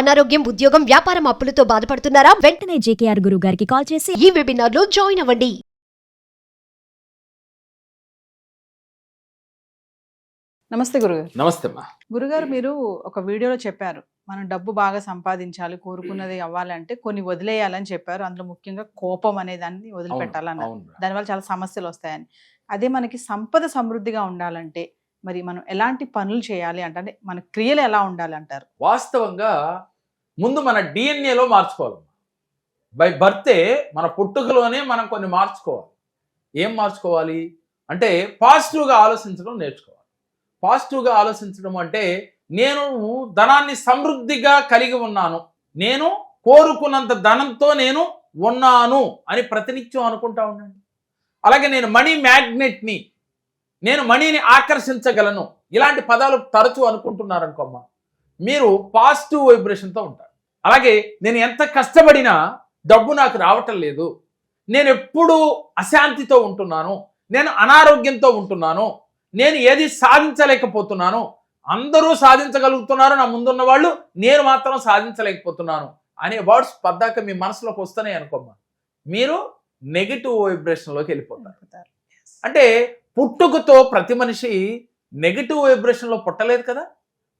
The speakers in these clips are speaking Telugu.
అనారోగ్యం ఉద్యోగం వ్యాపారం అప్పులతో బాధపడుతున్నారా? వెంటనే జేకేఆర్ గురువు గారికి కాల్ చేసి ఈ వెబినార్లో జాయిన్ అవ్వండి. నమస్తే గురుగారు. నమస్తే అమ్మా. గురుగారు మీరు ఒక వీడియోలో చెప్పారు. మనం డబ్బు బాగా సంపాదించాలి కోరుకున్నది అవ్వాలంటే కొన్ని వదిలేయాలని చెప్పారు. అందులో ముఖ్యంగా కోపం అనే దాన్ని రా. దానివల్ల చాలా సమస్యలు వస్తాయని. అదే మనకి సంపద సమృద్ధిగా ఉండాలంటే మరి మనం ఎలాంటి పనులు చేయాలి అంటే అంటే మన క్రియలు ఎలా ఉండాలి అంటారు వాస్తవంగా ముందు మన డిఎన్ఏలో మార్చుకోవాలి. బై బర్తే మన పుట్టుకలోనే మనం కొన్ని మార్చుకోవాలి. ఏం మార్చుకోవాలి? అంటే పాజిటివ్గా ఆలోచించడం నేర్చుకోవాలి. పాజిటివ్గా ఆలోచించడం అంటే నేను ధనాన్ని సమృద్ధిగా కలిగి ఉన్నాను. నేను కోరుకున్నంత ధనంతో నేను ఉన్నాను అని ప్రతినిత్యం అనుకుంటా ఉండండి. అలాగే నేను మనీ మ్యాగ్నెట్ని నేను మనీని ఆకర్షించగలను. ఇలాంటి పదాలు తరచూ అనుకుంటున్నారనుకోమ్మా. మీరు పాజిటివ్ వైబ్రేషన్తో ఉంటారు. అలాగే నేను ఎంత కష్టపడినా డబ్బు నాకు రావటం లేదు. నేను ఎప్పుడూ అశాంతితో ఉంటున్నాను. నేను అనారోగ్యంతో ఉంటున్నాను. నేను ఏది సాధించలేకపోతున్నాను. అందరూ సాధించగలుగుతున్నారు. నా ముందున్న వాళ్ళు నేను మాత్రం సాధించలేకపోతున్నాను అనే వర్డ్స్ పద్దాక మీ మనసులోకి వస్తున్నాయి అనుకోమ్మా. మీరు నెగిటివ్ వైబ్రేషన్లోకి వెళ్ళిపోతారు. అంటే పుట్టుకతో ప్రతి మనిషి నెగిటివ్ వైబ్రేషన్లో పుట్టలేదు కదా?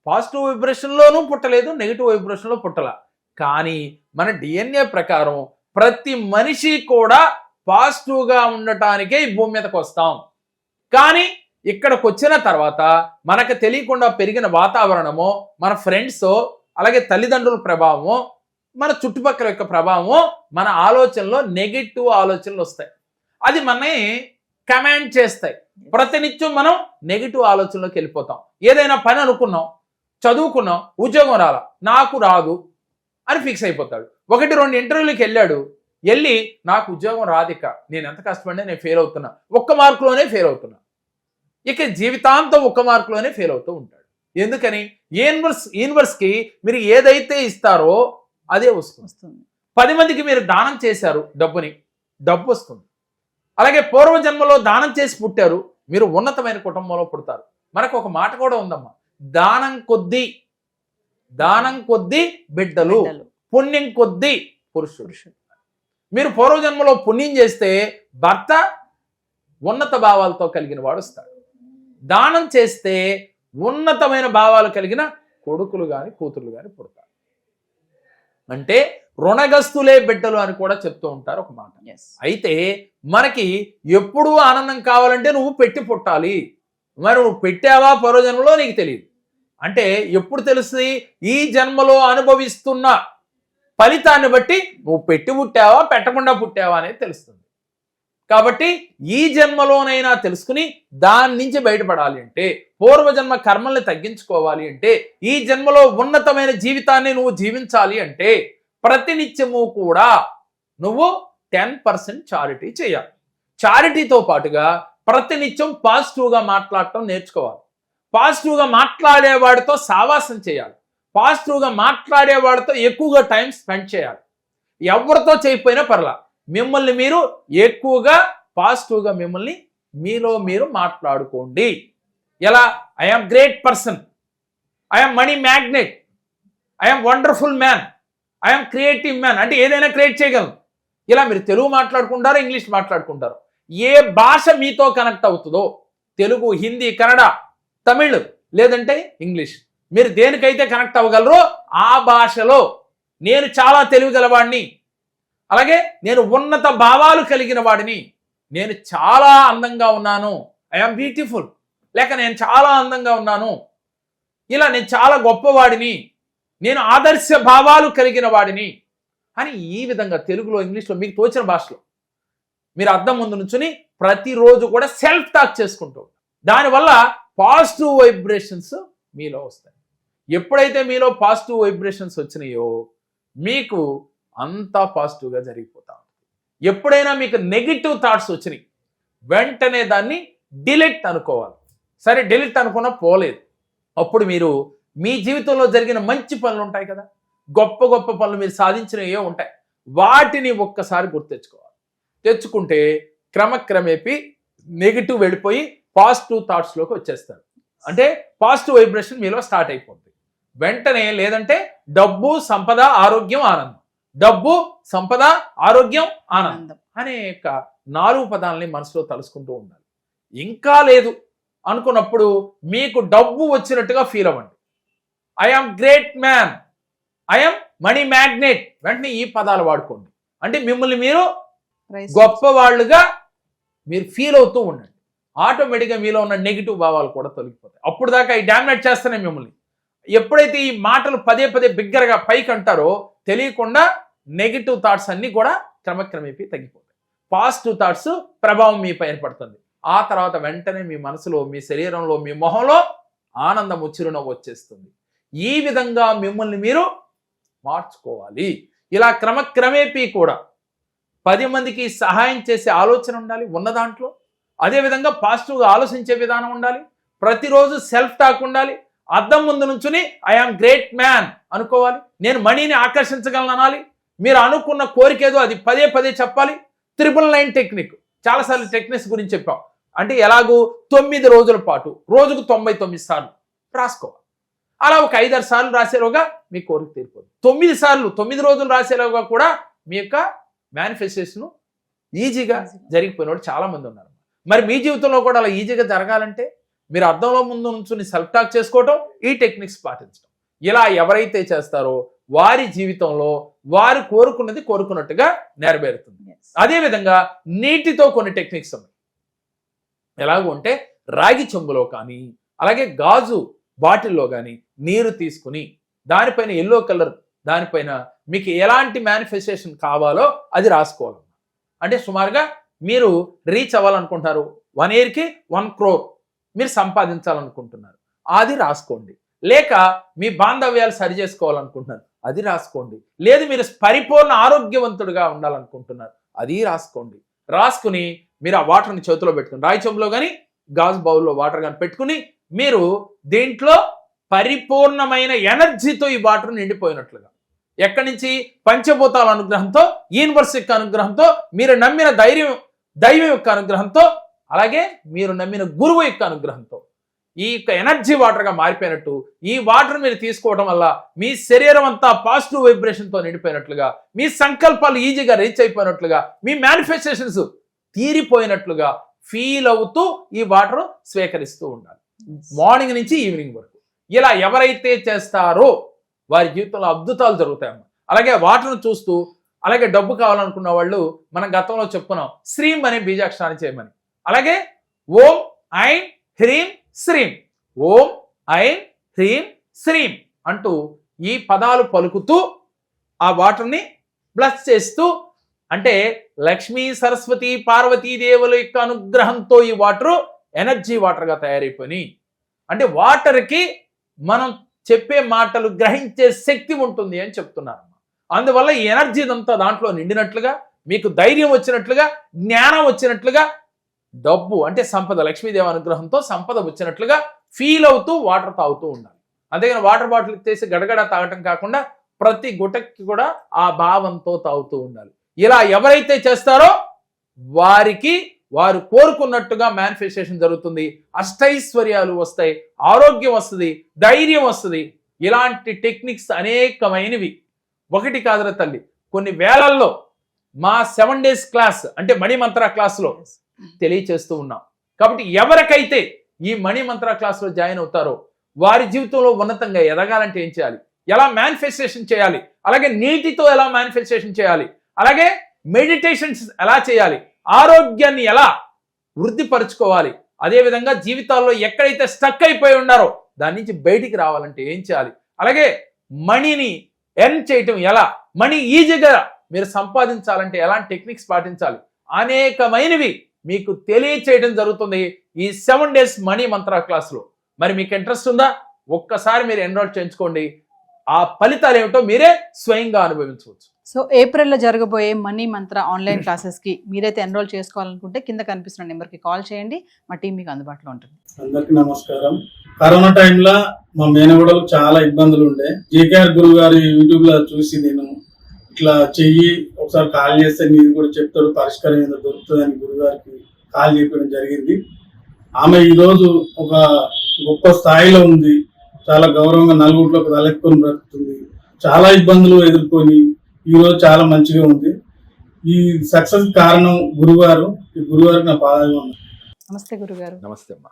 పాజిటివ్ వైబ్రేషన్లోనూ పుట్టలేదు నెగిటివ్ వైబ్రేషన్లో పుట్టల. కానీ మన డిఎన్ఏ ప్రకారం ప్రతి మనిషి కూడా పాజిటివ్గా ఉండటానికే ఈ భూమి మీదకి వస్తాం. కానీ ఇక్కడికి వచ్చిన తర్వాత మనకు తెలియకుండా పెరిగిన వాతావరణము మన ఫ్రెండ్స్ అలాగే తల్లిదండ్రుల ప్రభావము మన చుట్టుపక్కల యొక్క ప్రభావం మన ఆలోచనలో నెగిటివ్ ఆలోచనలు వస్తాయి. అది మనని కమాండ్ చేస్తాయి. ప్రతినిత్యం మనం నెగిటివ్ ఆలోచనలోకి వెళ్ళిపోతాం. ఏదైనా పని అనుకున్నాం చదువుకున్నాం ఉద్యోగం రాలా నాకు రాదు అని ఫిక్స్ అయిపోతాడు. ఒకటి రెండు ఇంటర్వ్యూలకు వెళ్ళాడు. వెళ్ళి నాకు ఉద్యోగం రాదిక. నేను ఎంత కష్టపడినా నేను ఫెయిల్ అవుతున్నా. ఒక్క మార్కులోనే ఫెయిల్ అవుతున్నా. ఇక జీవితాంతం ఒక్క మార్కులోనే ఫెయిల్ అవుతూ ఉంటాడు. ఎందుకని? యూనివర్స్ యూనివర్స్కి మీరు ఏదైతే ఇస్తారో అదే వస్తుంది. వస్తుంది. పది మందికి మీరు దానం చేశారు డబ్బుని డబ్బు వస్తుంది. అలాగే పూర్వజన్మలో దానం చేసి పుట్టారు. మీరు ఉన్నతమైన కుటుంబంలో పుడతారు. మనకు ఒక మాట కూడా ఉందమ్మా. దానం కొద్దీ దానం కొద్దీ బిడ్డలు, పుణ్యం కొద్దీ పురుషుడు. మీరు పూర్వజన్మలో పుణ్యం చేస్తే భర్త ఉన్నత భావాలతో కలిగిన వాడు వస్తాడు. దానం చేస్తే ఉన్నతమైన భావాలు కలిగిన కొడుకులు కానీ కూతుర్లు కానీ పుడతారు. అంటే రుణగస్తులే బిడ్డలు అని కూడా చెప్తూ ఉంటారు ఒక మాట. అయితే మనకి ఎప్పుడూ ఆనందం కావాలంటే నువ్వు పెట్టి పుట్టాలి. మరి నువ్వు పెట్టావా పూర్వజన్మలో నీకు తెలియదు అంటే ఎప్పుడు తెలుస్తుంది? ఈ జన్మలో అనుభవిస్తున్న ఫలితాన్ని బట్టి నువ్వు పెట్టి పుట్టావా పెట్టకుండా పుట్టావా అనేది తెలుస్తుంది. కాబట్టి ఈ జన్మలోనైనా తెలుసుకుని దాని నుంచి బయటపడాలి అంటే పూర్వజన్మ కర్మల్ని తగ్గించుకోవాలి అంటే ఈ జన్మలో ఉన్నతమైన జీవితాన్ని నువ్వు జీవించాలి అంటే ప్రతినిత్యము కూడా నువ్వు టెన్ పర్సెంట్ చారిటీ చేయాలి. చారిటీతో పాటుగా ప్రతినిత్యం పాజిటివ్గా మాట్లాడటం నేర్చుకోవాలి. పాజిటివ్గా మాట్లాడేవాడితో సావాసం చేయాలి. పాజిటివ్గా మాట్లాడేవాడితో ఎక్కువగా టైం స్పెండ్ చేయాలి. ఎవరితో చేయకపోయినా పర్లా మిమ్మల్ని మీరు ఎక్కువగా పాజిటివ్గా మిమ్మల్ని మీలో మీరు మాట్లాడుకోండి. ఎలా? I'm great person I'm money magnet I'm wonderful man I'm creative man అంటే ఏదైనా క్రియేట్ చేయగలను. ఇలా మీరు తెలుగు మాట్లాడుకుంటారు ఇంగ్లీష్ మాట్లాడుకుంటారు. ఏ భాష మీతో కనెక్ట్ అవుతుందో తెలుగు హిందీ కన్నడ తమిళ్ లేదంటే ఇంగ్లీష్. మీరు దేనికైతే కనెక్ట్ అవ్వగలరో ఆ భాషలో నేను చాలా తెలివిగలవాడిని. అలాగే నేను ఉన్నత భావాలు కలిగిన వాడిని. నేను చాలా అందంగా ఉన్నాను. ఐఎమ్ బ్యూటిఫుల్ లేక నేను చాలా అందంగా ఉన్నాను. ఇలా నేను చాలా గొప్పవాడిని. నేను ఆదర్శ భావాలు కలిగిన వాడిని. అని ఈ విధంగా తెలుగులో ఇంగ్లీష్లో మీకు తోచిన భాషలో మీరు అద్దం ముందు నుంచుని ప్రతిరోజు కూడా సెల్ఫ్ టాక్ చేసుకుంటూ దానివల్ల పాజిటివ్ వైబ్రేషన్స్ మీలో వస్తాయి. ఎప్పుడైతే మీలో పాజిటివ్ వైబ్రేషన్స్ వచ్చినాయో మీకు అంతా పాజిటివ్గా జరిగిపోతా ఉంటుంది. ఎప్పుడైనా మీకు నెగిటివ్ థాట్స్ వచ్చినాయి వెంటనే దాన్ని డిలీట్ అనుకోవాలి. సరే డిలీట్ అనుకున్నా పోలేదు. అప్పుడు మీరు మీ జీవితంలో జరిగిన మంచి పనులు ఉంటాయి కదా? గొప్ప గొప్ప పనులు మీరు సాధించినవే ఉంటాయి. వాటిని ఒక్కసారి గుర్తు తెచ్చుకోవాలి. తెచ్చుకుంటే క్రమక్రమేపీ నెగిటివ్ వెళ్ళిపోయి పాజిటివ్ థాట్స్లోకి వచ్చేస్తారు అంటే పాజిటివ్ వైబ్రేషన్ మీలో స్టార్ట్ అయిపోతుంది వెంటనే లేదంటే డబ్బు సంపద ఆరోగ్యం ఆనందం. డబ్బు సంపద ఆరోగ్యం ఆనందం అనే యొక్క నాలుగు పదాలని మనసులో తలుసుకుంటూ ఉండాలి. ఇంకా లేదు అనుకున్నప్పుడు మీకు డబ్బు వచ్చినట్టుగా ఫీల్ అవ్వండి. I'm great man I'm money magnet వెంటనే ఈ పదాలు వాడుకోండి. అంటే మిమ్మల్ని మీరు గొప్ప వాళ్ళుగా మీరు ఫీల్ అవుతూ ఉండండి. ఆటోమేటిక్గా మీలో ఉన్న నెగిటివ్ భావాలు కూడా తొలగిపోతాయి. అప్పుడు దాకా ఈ డామినేట్ చేస్తేనే మిమ్మల్ని. ఎప్పుడైతే ఈ మాటలు పదే పదే బిగ్గరగా పైకి అంటారో తెలియకుండా నెగిటివ్ థాట్స్ అన్నీ కూడా క్రమక్రమేపీ తగ్గిపోతాయి. పాజిటివ్ థాట్స్ ప్రభావం మీపై ఏర్పడుతుంది. ఆ తర్వాత వెంటనే మీ మనసులో మీ శరీరంలో మీ మొహంలో ఆనందం చిరునవ్వు వచ్చేస్తుంది. ఈ విధంగా మిమ్మల్ని మీరు మార్చుకోవాలి. ఇలా క్రమక్రమేపీ కూడా పది మందికి సహాయం చేసే ఆలోచన ఉండాలి ఉన్న దాంట్లో. అదేవిధంగా పాజిటివ్గా ఆలోచించే విధానం ఉండాలి. ప్రతిరోజు సెల్ఫ్ టాక్ ఉండాలి. అద్దం ముందు నుంచుని ఐఆమ్ గ్రేట్ మ్యాన్ అనుకోవాలి. నేను మనీని ఆకర్షించగలను అనాలి. మీరు అనుకున్న కోరిక ఏదో అది పదే పదే చెప్పాలి. Triple nine technique. చాలాసార్లు టెక్నిక్స్ గురించి చెప్పాం. అంటే ఎలాగూ తొమ్మిది రోజుల పాటు రోజుకు తొంభై తొమ్మిది సార్లు రాసుకోవాలి. అలా ఒక ఐదారు సార్లు రాసేలోగా మీ కోరిక తీరిపోతుంది. తొమ్మిది సార్లు తొమ్మిది రోజులు రాసేలోగా కూడా మీ యొక్క మేనిఫెస్టేషన్ ఈజీగా జరిగిపోయిన వాళ్ళు చాలా మంది ఉన్నారు. మరి మీ జీవితంలో కూడా అలా ఈజీగా జరగాలంటే? మీరు అద్దంలో ముందు నుంచుని సెల్ఫ్ టాక్ చేసుకోవటం ఈ టెక్నిక్స్ పాటించడం ఇలా ఎవరైతే చేస్తారో వారి జీవితంలో వారు కోరుకున్నది కోరుకున్నట్టుగా నెరవేరుతుంది. అదేవిధంగా నీటితో కొన్ని టెక్నిక్స్ ఉన్నాయి. ఎలాగో అంటే రాగి చెంబులో కానీ అలాగే గాజు బాటిల్లో కానీ నీరు తీసుకుని దానిపైన ఎల్లో కలర్ దానిపైన మీకు ఎలాంటి మేనిఫెస్టేషన్ కావాలో అది రాసుకోవాలి. అంటే సుమారుగా మీరు రీచ్ అవ్వాలనుకుంటున్నారు. వన్ ఇయర్కి వన్ క్రోర్ మీరు సంపాదించాలనుకుంటున్నారు. అది రాసుకోండి. లేక మీ బాంధవ్యాలు సరి చేసుకోవాలనుకుంటున్నారు. అది రాసుకోండి. లేదు మీరు పరిపూర్ణ ఆరోగ్యవంతుడిగా ఉండాలనుకుంటున్నారు. అది రాసుకోండి. రాసుకుని మీరు ఆ వాటర్ని చేతిలో పెట్టుకుని రాయి కానీ గాజు బౌల్లో వాటర్ కానీ పెట్టుకుని మీరు దీంట్లో పరిపూర్ణమైన ఎనర్జీతో ఈ వాటర్ నిండిపోయినట్లుగా. ఎక్కడి నుంచి? పంచభూతాల అనుగ్రహంతో యూనివర్స్ యొక్క అనుగ్రహంతో మీరు నమ్మిన ధైర్యం దైవం యొక్క అనుగ్రహంతో అలాగే మీరు నమ్మిన గురువు యొక్క అనుగ్రహంతో ఈ యొక్క ఎనర్జీ వాటర్గా మారిపోయినట్టు ఈ వాటర్ మీరు తీసుకోవడం వల్ల మీ శరీరం అంతా పాజిటివ్ వైబ్రేషన్తో నిండిపోయినట్లుగా మీ సంకల్పాలు ఈజీగా రీచ్ అయిపోయినట్లుగా మీ మేనిఫెస్టేషన్స్ తీరిపోయినట్లుగా ఫీల్ అవుతూ ఈ వాటర్ స్వీకరిస్తూ ఉండాలి. మార్నింగ్ నుంచి ఈవినింగ్ వరకు. ఇలా ఎవరైతే చేస్తారో వారి జీవితంలో అద్భుతాలు జరుగుతాయమ్మ అలాగే వాటర్ను చూస్తూ అలాగే డబ్బు కావాలనుకున్న వాళ్ళు మనం గతంలో చెప్పుకున్నాం శ్రీం అనే బీజాక్షరాన్ని చేయమని. అలాగే ఓం ఐం హ్రీం శ్రీం. ఓం ఐం హ్రీం శ్రీం అంటూ ఈ పదాలు పలుకుతూ ఆ వాటర్ని బ్లస్ చేస్తూ అంటే లక్ష్మీ సరస్వతి పార్వతీ దేవుల యొక్క అనుగ్రహంతో ఈ వాటర్ ఎనర్జీ వాటర్గా తయారైపోయి అంటే వాటర్కి మనం చెప్పే మాటలు గ్రహించే శక్తి ఉంటుంది అని చెప్తున్నారు. అందువల్ల ఈ ఎనర్జీ అంతా దాంట్లో నిండినట్లుగా మీకు ధైర్యం వచ్చినట్లుగా జ్ఞానం వచ్చినట్లుగా డబ్బు అంటే సంపద లక్ష్మీదేవి అనుగ్రహంతో సంపద వచ్చినట్లుగా ఫీల్ అవుతూ వాటర్ తాగుతూ ఉండాలి. అంతేగాని వాటర్ బాటిల్ తీసి గడగడ తాగటం కాకుండా ప్రతి గుటకి కూడా ఆ భావంతో తాగుతూ ఉండాలి. ఇలా ఎవరైతే చేస్తారో వారికి వారు కోరుకున్నట్టుగా మేనిఫెస్టేషన్ జరుగుతుంది. అష్టైశ్వర్యాలు వస్తాయి ఆరోగ్యం వస్తుంది ధైర్యం వస్తుంది. ఇలాంటి టెక్నిక్స్ అనేకమైనవి. ఒకటి కాదురా తల్లి కొన్ని వేలల్లో మా సెవెన్ డేస్ క్లాస్ అంటే మణిమంత్ర క్లాస్లో తెలియచేస్తూ ఉన్నాం. కాబట్టి ఎవరికైతే ఈ మణి మంత్ర క్లాస్లో జాయిన్ అవుతారో వారి జీవితంలో ఉన్నతంగా ఎదగాలంటే ఏం చేయాలి? ఎలా మేనిఫెస్టేషన్ చేయాలి? అలాగే నీటితో ఎలా మేనిఫెస్టేషన్ చేయాలి? అలాగే మెడిటేషన్స్ ఎలా చేయాలి? ఆరోగ్యాన్ని ఎలా వృద్ధిపరచుకోవాలి? అదేవిధంగా జీవితాల్లో ఎక్కడైతే స్టక్ అయిపోయి ఉన్నారో దాని నుంచి బయటికి రావాలంటే ఏం చేయాలి? అలాగే మనీని ఎర్న్ చేయటం ఎలా? మనీ ఈజీగా మీరు సంపాదించాలంటే ఎలాంటి టెక్నిక్స్ పాటించాలి? అనేకమైనవి మీకు తెలియచేయడం జరుగుతుంది ఈ సెవెన్ డేస్ మనీ మంత్ర క్లాస్లో. మరి మీకు ఇంట్రెస్ట్ ఉందా? ఒక్కసారి మీరు ఎన్రోల్ చేయించుకోండి. ఆ ఫలితాలు ఏమిటో మీరే స్వయంగా అనుభవించవచ్చు. సో ఏప్రిల్లో జరగబోయే మనీ మంత్ర ఆన్లైన్ క్లాసెస్కి మీరైతే ఎన్రోల్ చేసుకోవాలనుకుంటే కింద కనిపిస్తున్న నెంబర్కి కాల్ చేయండి. మా టీం మీకు అందుబాటులో ఉంటుంది. అందరికి నమస్కారం. కరోనా టైంలో మా మేనగోడలకు చాలా ఇబ్బందులు ఉండే. జేకేఆర్ గురువు గారి యూట్యూబ్లో చూసి నేను ఇట్లా చెయ్యి ఒకసారి కాల్ చేస్తే మీరు కూడా చెప్తాడు పరిష్కారం ఏదో దొరుకుతుంది అని గురువు గారికి కాల్ చేయడం జరిగింది. ఆమె ఈరోజు ఒక గొప్ప స్థాయిలో ఉంది. చాలా గౌరవంగా నలుగురిలోకి తలెత్తుకొని బ్రతుకుతుంది. చాలా ఇబ్బందులు ఎదుర్కొని ఈ రోజు చాలా మంచిగా ఉంది. ఈ సక్సెస్ కారణం గురువారు ఈ గురువారికి నా పాదాలు నమస్తే గురుగారు. నమస్తే అమ్మా.